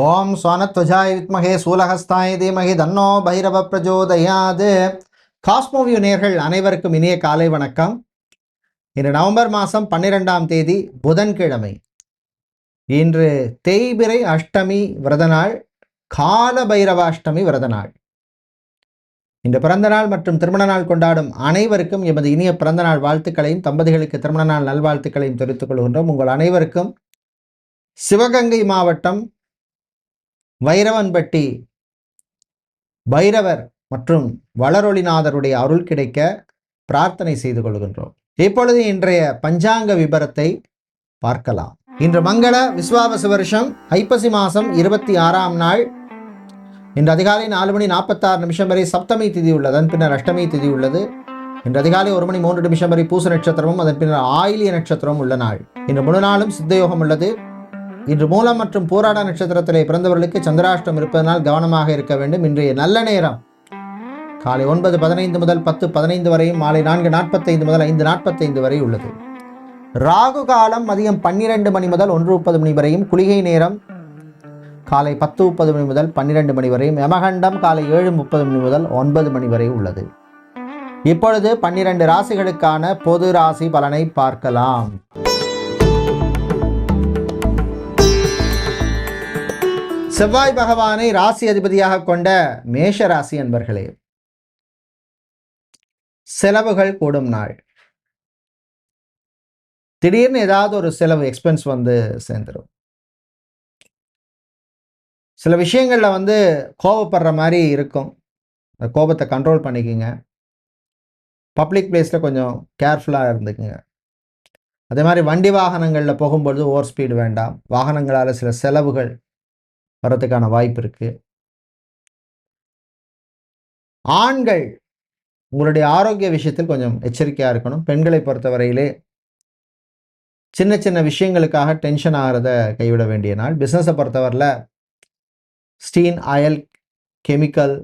ஓம் ஸ்வனத்வஜாய வித்மகே சூலஹஸ்தாய தீமகி தன்னோ பைரவ பிரஜோதயாது. காஸ்மோவியூ நேர்கள் அனைவருக்கும் இனிய காலை வணக்கம். இன்று நவம்பர் மாதம் பன்னிரெண்டாம் தேதி புதன்கிழமை. இன்று தேய்பிரை அஷ்டமி விரத நாள் கால பைரவாஷ்டமி விரத நாள். இந்த பிறந்த நாள் மற்றும் திருமண நாள் கொண்டாடும் அனைவருக்கும் எமது இனிய பிறந்த நாள் வாழ்த்துக்களையும் தம்பதிகளுக்கு திருமண நாள் நல்வாழ்த்துக்களையும் தெரிவித்துக் கொள்கின்றோம். உங்கள் அனைவருக்கும் சிவகங்கை மாவட்டம் வைரவன்பட்டி. பைரவர் மற்றும் வளரொளிநாதருடைய அருள் கிடைக்க பிரார்த்தனை செய்து கொள்கின்றோம். இப்பொழுது இன்றைய பஞ்சாங்க விபரத்தை பார்க்கலாம். இன்று மங்கள விஸ்வாபச வருஷம் ஐப்பசி மாதம் இருபத்தி ஆறாம் நாள். இன்று அதிகாலை நாலு மணி நாற்பத்தாறு நிமிஷம் வரை சப்தமி திதி உள்ளது. அதன் பின்னர் அஷ்டமி திதி உள்ளது. இன்று அதிகாலை ஒரு மணி மூன்று நிமிஷம் வரை பூச நட்சத்திரமும் அதன் பின்னர் ஆயிலிய நட்சத்திரமும் உள்ள நாள். இன்று முழு நாளும் சித்தயோகம் உள்ளது. இன்று மூலம் மற்றும் போராட நட்சத்திரத்திலே பிறந்தவர்களுக்கு சந்திராஷ்டம் இருப்பதனால் கவனமாக இருக்க வேண்டும். இன்றைய நல்ல நேரம். காலை ஒன்பது பதினைந்து முதல் பத்து பதினைந்து வரையும் மாலை நான்கு நாற்பத்தைந்து முதல் ஐந்து நாற்பத்தைந்து வரை உள்ளது. ராகு காலம் மதியம் பன்னிரண்டு மணி முதல் ஒன்று முப்பது மணி வரையும் குளிகை நேரம். காலை பத்து முப்பது மணி முதல் பன்னிரெண்டு மணி வரையும் யமகண்டம். காலை ஏழு முப்பது மணி முதல் ஒன்பது மணி வரை உள்ளது. இப்பொழுது பன்னிரண்டு ராசிகளுக்கான பொது ராசி பலனை பார்க்கலாம். செவ்வாய் பகவானை ராசி அதிபதியாக கொண்ட மேஷ ராசி அன்பர்களே செலவுகள் கூடும் நாள். திடீர்னு ஏதாவது ஒரு செலவு எக்ஸ்பென்ஸ் வந்து சேர்ந்துடும் சில விஷயங்களில் வந்து கோவப்படுற மாதிரி இருக்கும். அந்த கோபத்தை கண்ட்ரோல் பண்ணிக்கோங்க. பப்ளிக் பிளேஸில் கொஞ்சம் கேர்ஃபுல்லாக இருந்துக்குங்க. அதே மாதிரி வண்டி வாகனங்களில் போகும்பொழுது ஓவர் ஸ்பீடு வேண்டாம். வாகனங்களால் சில செலவுகள் வர்றதுக்கான வாய்ப்பு இருக்கு. ஆண்கள் உங்களுடைய ஆரோக்கிய விஷயத்தில் கொஞ்சம் எச்சரிக்கையாக இருக்கணும். பெண்களை பொறுத்தவரையிலே சின்ன சின்ன விஷயங்களுக்காக டென்ஷன் ஆகிறத கைவிட வேண்டிய நாள். பிஸ்னஸை பொறுத்தவரையில் ஸ்டீன் ஆயில் கெமிக்கல்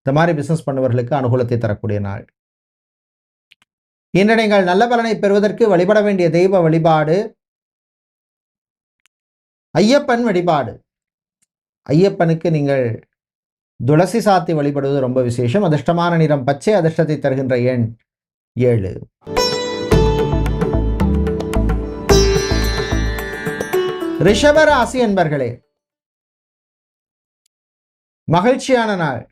இந்த மாதிரி பிஸ்னஸ் பண்ணுவர்களுக்கு அனுகூலத்தை தரக்கூடிய நாள். இன்று நீங்கள் நல்ல பலனை பெறுவதற்கு வழிபட வேண்டிய தெய்வ வழிபாடு ஐயப்பன் வழிபாடு. ஐயப்பனுக்கு நீங்கள் துளசி சாத்தி வழிபடுவது ரொம்ப விசேஷம். அதிர்ஷ்டமான நிறம் பச்சை அதிர்ஷ்டத்தை தருகின்ற எண் ஏழு. ரிஷபராசி என்பர்களே மகிழ்ச்சியான நாள்.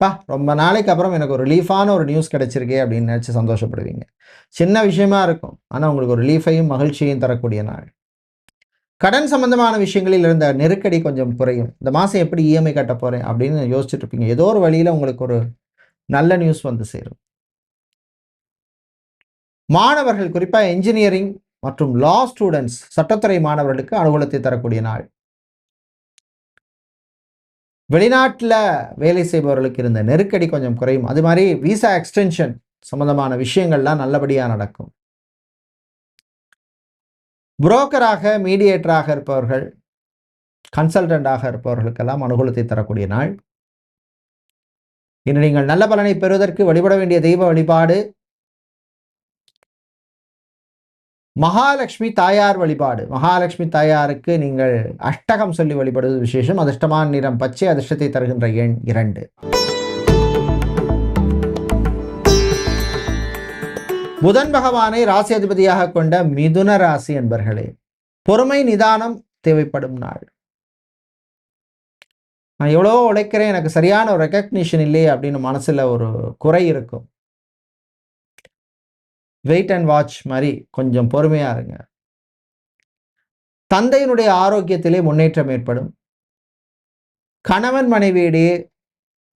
பா ரொம்ப நாளைக்கு அப்புறம் எனக்கு ஒரு ரிலீஃபான ஒரு நியூஸ் கிடைச்சிருக்கே அப்படின்னு நினச்சி சந்தோஷப்படுவீங்க. சின்ன விஷயமா இருக்கும். ஆனால் உங்களுக்கு ஒரு ரிலீஃபையும் மகிழ்ச்சியையும் தரக்கூடிய நாள். கடன் சம்பந்தமான விஷயங்களில் இருந்த நெருக்கடி கொஞ்சம் குறையும். இந்த மாதம் எப்படி இஎம்ஐ கட்ட போகிறேன் அப்படின்னு யோசிச்சுட்டு இருப்பீங்க ஏதோ ஒரு வழியில் உங்களுக்கு ஒரு நல்ல நியூஸ் வந்து சேரும். மாணவர்கள் குறிப்பாக என்ஜினியரிங் மற்றும் லா ஸ்டூடெண்ட்ஸ் சட்டத்துறை மாணவர்களுக்கு அனுகூலத்தை தரக்கூடிய நாள். வெளிநாட்டில் வேலை செய்பவர்களுக்கு இருந்த நெருக்கடி கொஞ்சம் குறையும். அது மாதிரி விசா எக்ஸ்டென்ஷன் சம்பந்தமான விஷயங்கள்லாம் நல்லபடியாக நடக்கும். புரோக்கராக மீடியேட்டராக இருப்பவர்கள் கன்சல்டண்டாக இருப்பவர்களுக்கெல்லாம் அனுகூலத்தை தரக்கூடிய நாள். இன்று நீங்கள் நல்ல பலனை பெறுவதற்கு வழிபட வேண்டிய தெய்வ வழிபாடு. மகாலட்சுமி தாயார் வழிபாடு. மகாலட்சுமி தாயாருக்கு நீங்கள் அஷ்டகம் சொல்லி வழிபடுவது விசேஷம். அதிர்ஷ்டமான நிறம் பச்சை அதிர்ஷ்டத்தை தருகின்ற எண் இரண்டு. புதன் பகவானை ராசி அதிபதியாக கொண்ட மிதுன ராசி என்பர்களே பொறுமை நிதானம் தேவைப்படும் நாள். நான் எவ்வளோ உழைக்கிறேன் எனக்கு சரியான ஒரு ரெக்கக்னிஷன் இல்லையே அப்படின்னு மனசில் ஒரு குறை இருக்கும். வெயிட் அண்ட் வாட்ச் மாதிரி கொஞ்சம் பொறுமையாக இருங்க. தந்தையினுடைய ஆரோக்கியத்திலே முன்னேற்றம் ஏற்படும். கணவன் மனைவியிடையே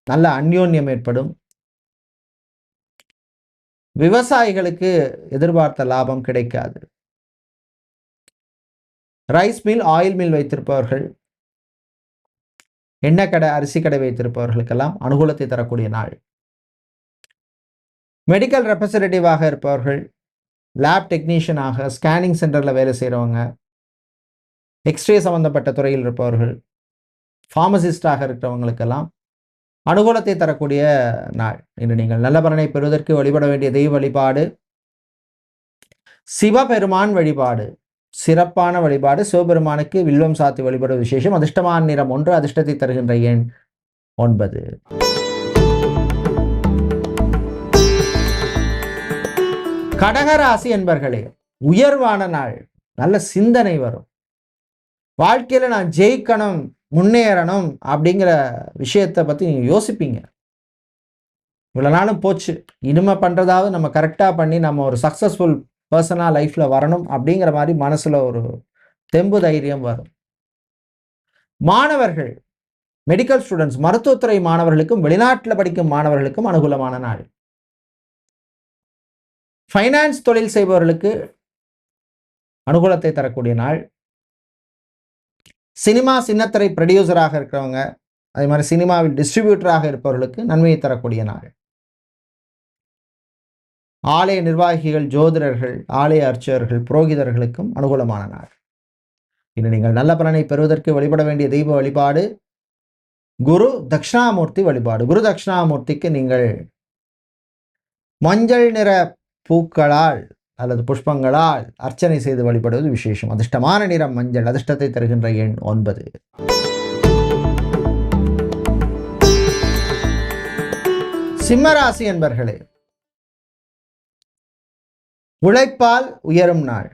நல்ல அந்யோன்யம் ஏற்படும். விவசாயிகளுக்கு எதிர்பார்த்த லாபம் கிடைக்காது. ரைஸ் மில் ஆயில் மில் வைத்திருப்பவர்கள் எண்ணெய் கடை அரிசி கடை வைத்திருப்பவர்களுக்கெல்லாம் அனுகூலத்தை தரக்கூடிய நாள். மெடிக்கல் ரெப்ரசன்டேட்டிவாக இருப்பவர்கள் லேப் டெக்னீஷியனாக ஸ்கேனிங் சென்டரில் வேலை செய்கிறவங்க எக்ஸ்ரே சம்மந்தப்பட்ட துறையில் இருப்பவர்கள் ஃபார்மசிஸ்டாக இருக்கிறவங்களுக்கெல்லாம் அனுகூலத்தை தரக்கூடிய நாள். இன்று நீங்கள் நல்ல பலனை பெறுவதற்கு வழிபட வேண்டிய தெய்வ வழிபாடு. சிவபெருமான் வழிபாடு. சிறப்பான வழிபாடு. சிவபெருமானுக்கு வில்வம் சாத்தி வழிபடுவது விசேஷம். அதிர்ஷ்டமான நிறம் ஒன்று அதிர்ஷ்டத்தை தருகின்ற எண் ஒன்பது. கடகராசி என்பர்களே உயர்வான நாள். நல்ல சிந்தனை வரும். வாழ்க்கையில் நான் ஜெயிக்கணும். முன்னேறணும் அப்படிங்கிற விஷயத்தை பற்றி நீங்கள் யோசிப்பீங்க. இவ்வளோ நாளும் போச்சு. இனிமே பண்ணுறதாவது நம்ம கரெக்டாக பண்ணி நம்ம ஒரு சக்ஸஸ்ஃபுல் பர்சனாக லைஃப்பில் வரணும் அப்படிங்கிற மாதிரி மனசில் ஒரு தெம்பு தைரியம் வரும். மாணவர்கள் மெடிக்கல் ஸ்டூடெண்ட்ஸ் மருத்துவத்துறை மாணவர்களுக்கும் வெளிநாட்டில் படிக்கும் மாணவர்களுக்கும் அனுகூலமான நாள். ஃபைனான்ஸ் தொழில் செய்பவர்களுக்கு அனுகூலத்தை தரக்கூடிய நாள். சினிமா சின்னத்திரை ப்ரொடியூசராக இருக்கிறவங்க அதே மாதிரி சினிமாவில் டிஸ்ட்ரிபியூட்டராக இருப்பவர்களுக்கு நன்மையை தரக்கூடிய நாள். ஆலய நிர்வாகிகள் ஜோதிடர்கள் ஆலய அர்ச்சகர்கள் புரோகிதர்களுக்கும் அனுகூலமான நாள். இன்று நீங்கள் நல்ல பலனை பெறுவதற்கு வழிபட வேண்டிய தெய்வ வழிபாடு குரு தட்சிணாமூர்த்தி வழிபாடு. குரு தட்சிணாமூர்த்திக்கு நீங்கள் மஞ்சள் நிற பூக்களால் அல்லது புஷ்பங்களால் அர்ச்சனை செய்து வழிபடுவது விசேஷம். அதிர்ஷ்டமான நிறம் மஞ்சள் அதிர்ஷ்டத்தை தருகின்ற எண் ஒன்பது. சிம்மராசி என்பர்களே உழைப்பால் உயரும் நாள்.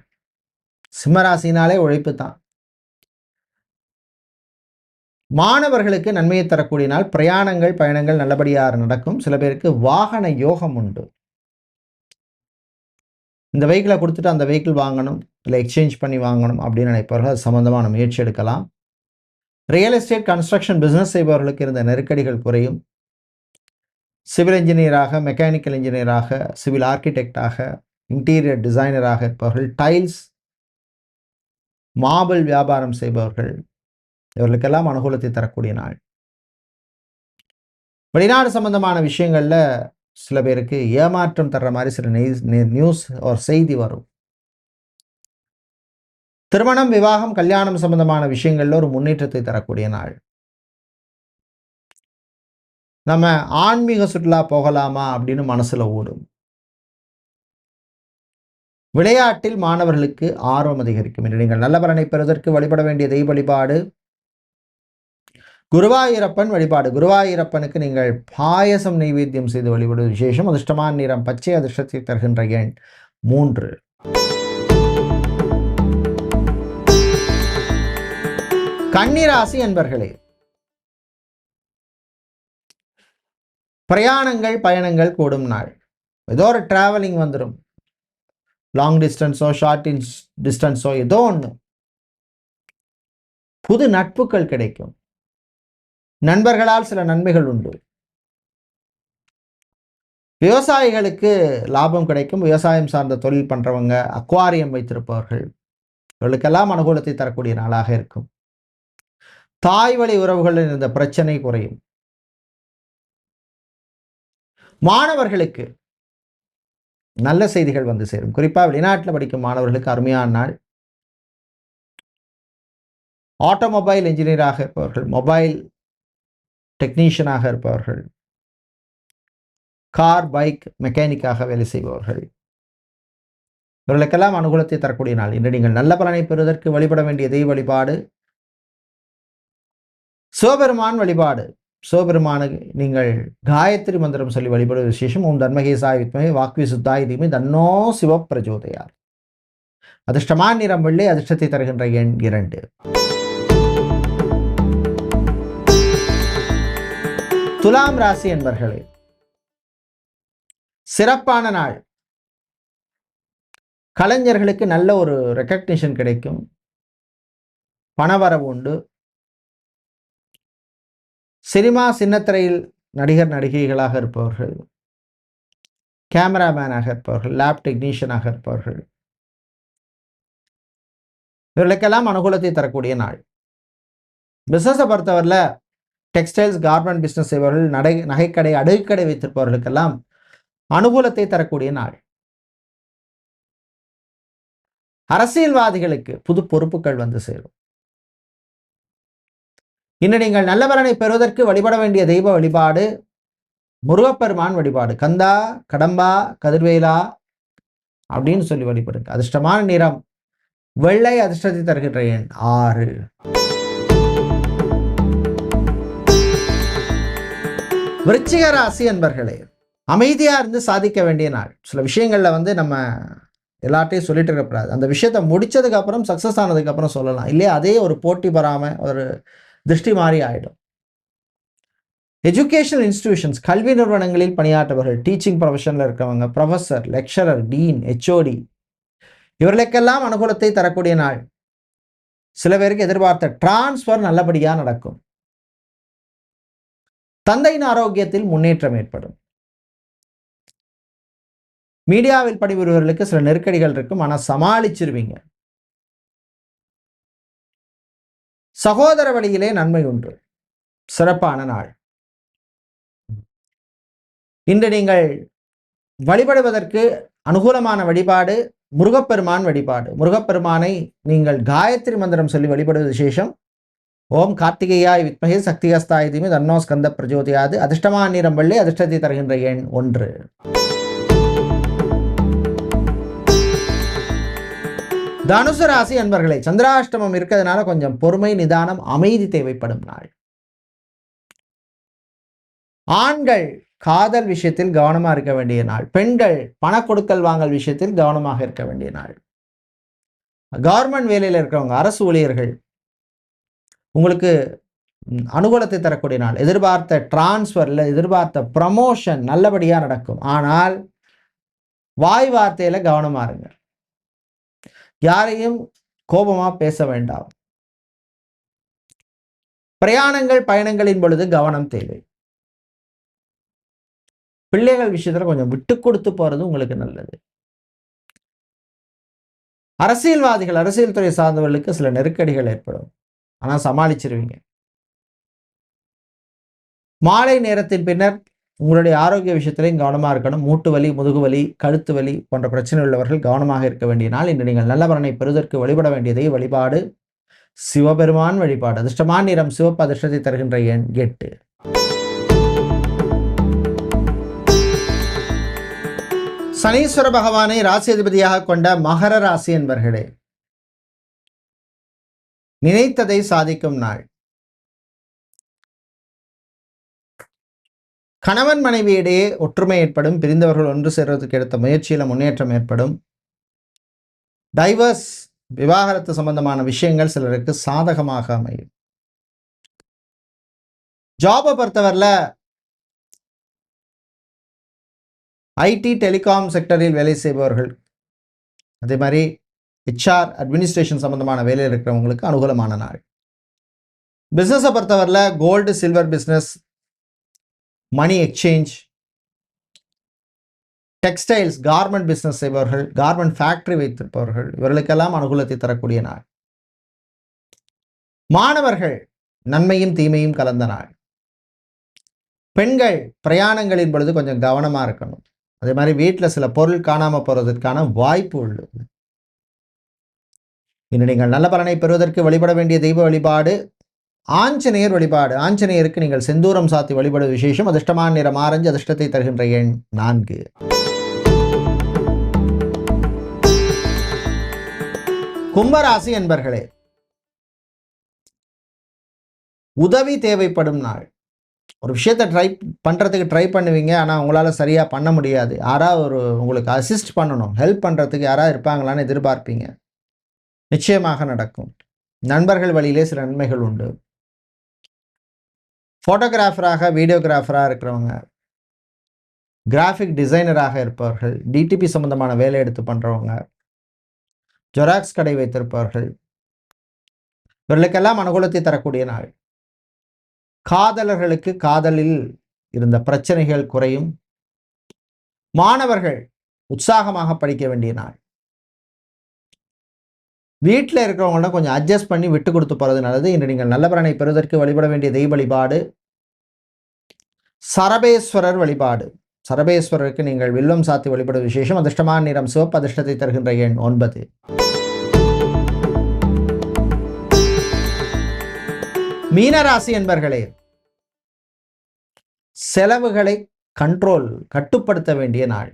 சிம்மராசினாலே உழைப்பு தான். மாணவர்களுக்கு நன்மையை தரக்கூடிய நாள். பிரயாணங்கள் பயணங்கள் நல்லபடியாக நடக்கும். சில பேருக்கு வாகன யோகம் உண்டு. இந்த வெஹிக்கிளை கொடுத்துட்டு அந்த வெஹிக்கிள் வாங்கணும் இல்லை எக்ஸ்சேஞ்ச் பண்ணி வாங்கணும் அப்படின்னு நினைப்பவர்கள் அது சம்மந்தமான முயற்சி எடுக்கலாம். ரியல் எஸ்டேட் கன்ஸ்ட்ரக்ஷன் பிஸ்னஸ் செய்பவர்களுக்கு இருந்த நெருக்கடிகள் குறையும். சிவில் இன்ஜினியராக மெக்கானிக்கல் இன்ஜினியராக சிவில் ஆர்கிடெக்டாக இன்டீரியர் டிசைனராக இருப்பவர்கள் டைல்ஸ் மாபிள் வியாபாரம் செய்பவர்கள் இவர்களுக்கெல்லாம் அனுகூலத்தை தரக்கூடிய நாள். வெளிநாடு சம்பந்தமான விஷயங்களில் சில பேருக்கு ஏமாற்றம் தர்ற மாதிரி சில நியூஸ் ஒரு செய்தி வரும். திருமணம் விவாகம் கல்யாணம் சம்பந்தமான விஷயங்கள்ல ஒரு முன்னேற்றத்தை தரக்கூடிய நாள். நம்ம ஆன்மீக சுற்றுலா போகலாமா அப்படின்னு மனசுல ஓடும். விளையாட்டில் மாணவர்களுக்கு ஆர்வம் அதிகரிக்கும். என்று நீங்கள் நல்ல பலனை பெறுவதற்கு வழிபட வேண்டிய தெய்வ வழிபாடு குருவாயூரப்பன் வழிபாடு. குருவாயூரப்பனுக்கு நீங்கள் பாயசம் நைவேத்தியம் செய்து வழிபடுவது விசேஷம். அதிர்ஷ்டமான நிறம் பச்சை அதிர்ஷ்டத்தை தருகின்ற எண் மூன்று. கன்னிராசி என்பர்களே பிரயாணங்கள் பயணங்கள் கூடும் நாள். ஏதோ ஒரு டிராவலிங் வந்துடும் லாங் டிஸ்டன்ஸோ ஷார்ட் டிஸ்டன்ஸோ ஏதோ ஒன்று புது நட்புகள் கிடைக்கும். நண்பர்களால் சில நன்மைகள் உண்டு. விவசாயிகளுக்கு லாபம் கிடைக்கும். விவசாயம் சார்ந்த தொழில் பண்ணுறவங்க அக்வாரியம் வைத்திருப்பவர்கள் இவர்களுக்கெல்லாம் அனுகூலத்தை தரக்கூடிய நாளாக இருக்கும். தாய் வழி உறவுகளில் இருந்த பிரச்சனை குறையும். மாணவர்களுக்கு நல்ல செய்திகள் வந்து சேரும். குறிப்பாக வெளிநாட்டில் படிக்கும் மாணவர்களுக்கு அருமையான நாள். ஆட்டோமொபைல் இன்ஜினியராக இருப்பவர்கள் மொபைல் டெக்னீஷியனாக இருப்பவர்கள். கார் பைக் மெக்கானிக்காக வேலை செய்பவர்கள். இவர்களுக்கெல்லாம் அனுகூலத்தை தரக்கூடிய நாள். இன்று நீங்கள் நல்ல பலனை பெறுவதற்கு வழிபட வேண்டிய தெய்வ வழிபாடு. சிவபெருமான் வழிபாடு. சிவபெருமானுக்கு நீங்கள் காயத்ரி மந்திரம் சொல்லி வழிபடுவது விசேஷம். உன் தன்மகே சாய் வாக்வி சுத்தாய் தீமை தன்னோ சிவப்பிரஜோதையார் அதிர்ஷ்டமான நிறம் வெள்ளை அதிர்ஷ்டத்தை தருகின்ற எண் இரண்டு. துலாம் ராசி என்பர்களே சிறப்பான நாள். கலைஞர்களுக்கு நல்ல ஒரு ரெக்கக்னிஷன் கிடைக்கும். பணவரவு உண்டு. சினிமா சின்னத்திரையில் நடிகர் நடிகைகளாக இருப்பவர்கள் கேமராமேனாக இருப்பவர்கள் லேப் டெக்னீஷியனாக இருப்பவர்கள் இவர்களுக்கெல்லாம் அனுகூலத்தை தரக்கூடிய நாள். பிஸ்னஸை பொறுத்தவரையில் டெக்ஸ்டைல்ஸ் கார்மெண்ட் பிஸ்னஸ் செய்பவர்கள் நடை நகைக்கடை அடுக்கடை வைத்திருப்பவர்களுக்கெல்லாம் அனுகூலத்தை தரக்கூடிய நாள் அரசியல்வாதிகளுக்கு புது பொறுப்புகள் வந்து சேரும். இன்று நீங்கள் நல்ல பலனை பெறுவதற்கு வழிபட வேண்டிய தெய்வ வழிபாடு முருகப்பெருமான் வழிபாடு. கந்தா கடம்பா கதிர்வேலா அப்படின்னு சொல்லி வழிபடுங்க. அதிர்ஷ்டமான நிறம் வெள்ளை அதிர்ஷ்டத்தை தருகின்ற எண் ஆறு. விருச்சிக ராசி அன்பர்களே அமைதியாக இருந்து சாதிக்க வேண்டிய நாள். சில விஷயங்களில் வந்து நம்ம எல்லார்ட்டையும் சொல்லிட்டு இருக்கக்கூடாது. அந்த விஷயத்தை முடித்ததுக்கப்புறம் சக்ஸஸ் ஆனதுக்கப்புறம் சொல்லலாம். இல்லையா? அதே ஒரு போட்டி பெறாமல் ஒரு திருஷ்டி மாறி ஆகிடும் எஜுகேஷனல் இன்ஸ்டிடியூஷன்ஸ் கல்வி நிறுவனங்களில் பணியாற்றவர்கள் டீச்சிங் ப்ரொஃபஷனில் இருக்கிறவங்க ப்ரொஃபஸர் லெக்சரர் டீன் ஹெச்ஓடி இவர்களுக்கெல்லாம் அனுகூலத்தை தரக்கூடிய நாள். சில பேருக்கு எதிர்பார்த்த டிரான்ஸ்ஃபர் நல்லபடியாக நடக்கும். தந்தையின் ஆரோக்கியத்தில் முன்னேற்றம் ஏற்படும். மீடியாவில் பணிபுரிவர்களுக்கு சில நெருக்கடிகள் இருக்கும். ஆனால் சமாளிச்சிருவீங்க. சகோதர வழியிலே நன்மை உண்டு. சிறப்பான நாள். இன்று நீங்கள் வழிபடுவதற்கு அனுகூலமான வழிபாடு முருகப்பெருமான் வழிபாடு. முருகப்பெருமானை நீங்கள் காயத்ரி மந்திரம் சொல்லி வழிபடுவது விசேஷம். ஓம் கார்த்திகையாய் வித்மகே சக்திகஸ்தாய் தீமி தன்னோ ஸ்கந்த பிரஜோதியாது. அதிர்ஷ்டமான நிறம் வெள்ளி அதிர்ஷ்டத்தை தருகின்ற எண் ஒன்று. தனுசு ராசி அன்பர்களே சந்திராஷ்டமம் இருக்கிறதுனால கொஞ்சம் பொறுமை நிதானம் அமைதி தேவைப்படும் நாள். ஆண்கள் காதல் விஷயத்தில் கவனமா இருக்க வேண்டிய நாள். பெண்கள் பண கொடுக்கல் வாங்கல் விஷயத்தில் கவனமாக இருக்க வேண்டிய நாள். கவர்மெண்ட் வேலையில் இருக்கிறவங்க அரசு ஊழியர்கள் உங்களுக்கு அனுகூலத்தை தரக்கூடிய நாள். எதிர்பார்த்த டிரான்ஸ்ஃபரில் எதிர்பார்த்த ப்ரமோஷன் நல்லபடியாக நடக்கும். ஆனால் வாய் வார்த்தையில கவனமா இருங்க. யாரையும் கோபமாக பேச வேண்டாம். பிரயாணங்கள் பயணங்களின் பொழுது கவனம் தேவை. பிள்ளைகள் விஷயத்துல கொஞ்சம் விட்டு கொடுத்து போறது உங்களுக்கு நல்லது. அரசியல்வாதிகள் அரசியல் துறை சார்ந்தவர்களுக்கு சில நெருக்கடிகள் ஏற்படும். ஆனா சமாளிச்சிருவீங்க. மாலை நேரத்தின் பின்னர் உங்களுடைய ஆரோக்கிய விஷயத்திலையும் கவனமாக இருக்கணும். மூட்டு வலி முதுகு வலி கழுத்து வலி போன்ற பிரச்சனை உள்ளவர்கள் கவனமாக இருக்க வேண்டிய நாள். இன்று நீங்கள் நல்ல பலனை பெறுவதற்கு வழிபட வேண்டியதை வழிபாடு. சிவபெருமான் வழிபாடு. அதிர்ஷ்டமான நிறம் சிவப்பு அதிர்ஷ்டத்தை தருகின்ற எண் எட்டு. சனீஸ்வர பகவானை ராசி அதிபதியாக கொண்ட மகர ராசி என்பர்களே நினைத்ததை சாதிக்கும் நாள். கணவன் மனைவியிடையே ஒற்றுமை ஏற்படும். பிரிந்தவர்கள் ஒன்று சேர்வதற்கு எடுத்த முயற்சியில முன்னேற்றம் ஏற்படும். டைவர்ஸ் விவாகரத்து சம்பந்தமான விஷயங்கள் சிலருக்கு சாதகமாக அமையும். ஜாபை பொறுத்தவரில் ஐடி டெலிகாம் செக்டரில் வேலை செய்பவர்கள். அதே மாதிரி ஹெச்ஆர் அட்மினிஸ்ட்ரேஷன் சம்பந்தமான வேலையில் இருக்கிறவங்களுக்கு அனுகூலமான நாள். பிஸ்னஸை பொறுத்தவரையில் gold silver business money exchange textiles garment business செய்பவர்கள் கார்மெண்ட் ஃபேக்டரி வைத்திருப்பவர்கள் இவர்களுக்கெல்லாம் அனுகூலத்தை தரக்கூடிய நாள். மாணவர்கள் நன்மையும் தீமையும் கலந்த நாள். பெண்கள் பிரயாணங்களின் பொழுது கொஞ்சம் கவனமாக இருக்கணும். அதே மாதிரி வீட்டில் சில பொருள் காணாமல் போகிறதுக்கான வாய்ப்பு உள்ளது இன்று நீங்கள் நல்ல பலனை பெறுவதற்கு வழிபட வேண்டிய தெய்வ வழிபாடு ஆஞ்சநேயர் வழிபாடு. ஆஞ்சநேயருக்கு நீங்கள் செந்தூரம் சாத்தி வழிபடு விசேஷம். அதிர்ஷ்டமான நிறம் ஆரஞ்சு அதிர்ஷ்டத்தை தருகின்ற எண் நான்கு. கும்பராசி என்பர்களே உதவி தேவைப்படும் நாள். ஒரு விஷயத்தை ட்ரை பண்ணுறதுக்கு ட்ரை பண்ணுவீங்க. ஆனால் உங்களால் சரியாக பண்ண முடியாது. யாராவது ஒரு உங்களுக்கு அசிஸ்ட் பண்ணணும். ஹெல்ப் பண்ணுறதுக்கு யாராவது இருப்பாங்களான்னு எதிர்பார்ப்பீங்க. நிச்சயமாக நடக்கும். நண்பர்கள் வழியிலே சில நன்மைகள் உண்டு. ஃபோட்டோகிராஃபராக வீடியோகிராஃபராக இருக்கிறவங்க கிராஃபிக் டிசைனராக இருப்பவர்கள் டிடிபி சம்பந்தமான வேலை எடுத்து பண்ணுறவங்க ஜெராக்ஸ் கடை வைத்திருப்பவர்கள் இவர்களுக்கெல்லாம் அனுகூலத்தை தரக்கூடிய நாள். காதலர்களுக்கு காதலில் இருந்த பிரச்சனைகள் குறையும். மாணவர்கள் உற்சாகமாக படிக்க வேண்டிய நாள். வீட்டில் இருக்கிறவங்கள்ட்ட கொஞ்சம் அட்ஜஸ்ட் பண்ணி விட்டு கொடுத்து போகிறது நல்லது. இன்று நீங்கள் நல்லபரனை பெறுவதற்கு வழிபட வேண்டிய தெய்வ வழிபாடு. சரபேஸ்வரர் வழிபாடு. சரபேஸ்வரருக்கு நீங்கள் வில்லம் சாத்தி வழிபடும் விசேஷம். அதிர்ஷ்டமான நிறம் சிவப்பு அதிர்ஷ்டத்தை தருகின்ற எண் ஒன்பது. மீனராசி என்பர்களே செலவுகளை கண்ட்ரோல் கட்டுப்படுத்த வேண்டிய நாள்.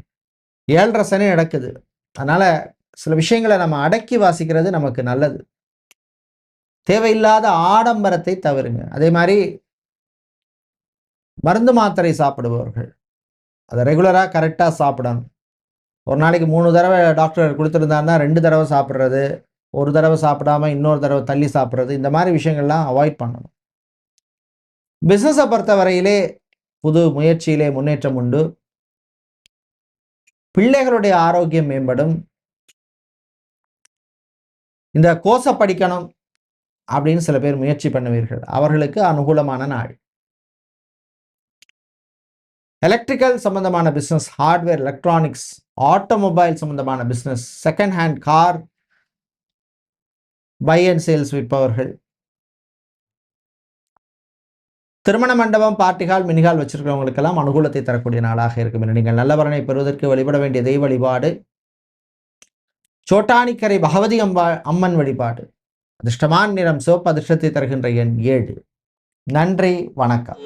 ஏழரை சனி நடக்குது. அதனால சில விஷயங்களை நம்ம அடக்கி வாசிக்கிறது நமக்கு நல்லது. தேவையில்லாத ஆடம்பரத்தை தவிருங்க அதே மாதிரி மருந்து மாத்திரை சாப்பிடுபவர்கள். அதை ரெகுலராக கரெக்டாக சாப்பிடணும். ஒரு நாளைக்கு மூணு தடவை டாக்டர் கொடுத்துருந்தாருன்னா ரெண்டு தடவை சாப்பிட்றது ஒரு தடவை சாப்பிடாம இன்னொரு தடவை தள்ளி சாப்பிட்றது இந்த மாதிரி விஷயங்கள்லாம் அவாய்ட் பண்ணணும். பிஸ்னஸை பொறுத்தவரையிலே புது முயற்சியிலே முன்னேற்றம் உண்டு. பிள்ளைகளுடைய ஆரோக்கியம் மேம்படும். இந்த கோர்ஸை படிக்கணும் அப்படின்னு சில பேர் முயற்சி பண்ணுவீர்கள். அவர்களுக்கு அனுகூலமான நாள். எலக்ட்ரிக்கல் சம்பந்தமான பிஸ்னஸ் ஹார்ட்வேர் எலக்ட்ரானிக்ஸ் ஆட்டோமொபைல் சம்பந்தமான business second hand car buy and sales விற்பவர்கள். திருமண மண்டபம் பார்ட்டிகால் மினிகால் வச்சிருக்கிறவங்களுக்கெல்லாம் அனுகூலத்தை தரக்கூடிய நாளாக இருக்கும் நீங்கள் நல்லவரனை பெறுவதற்கு வழிபட வேண்டிய தெய்வ வழிபாடு சோட்டானிக்கரை பகவதி அம்பா அம்மன் வழிபாடு. அதிர்ஷ்டமான நிறம் சோப்பு அதிர்ஷ்டத்தை தருகின்ற எண் ஏழு. நன்றி வணக்கம்.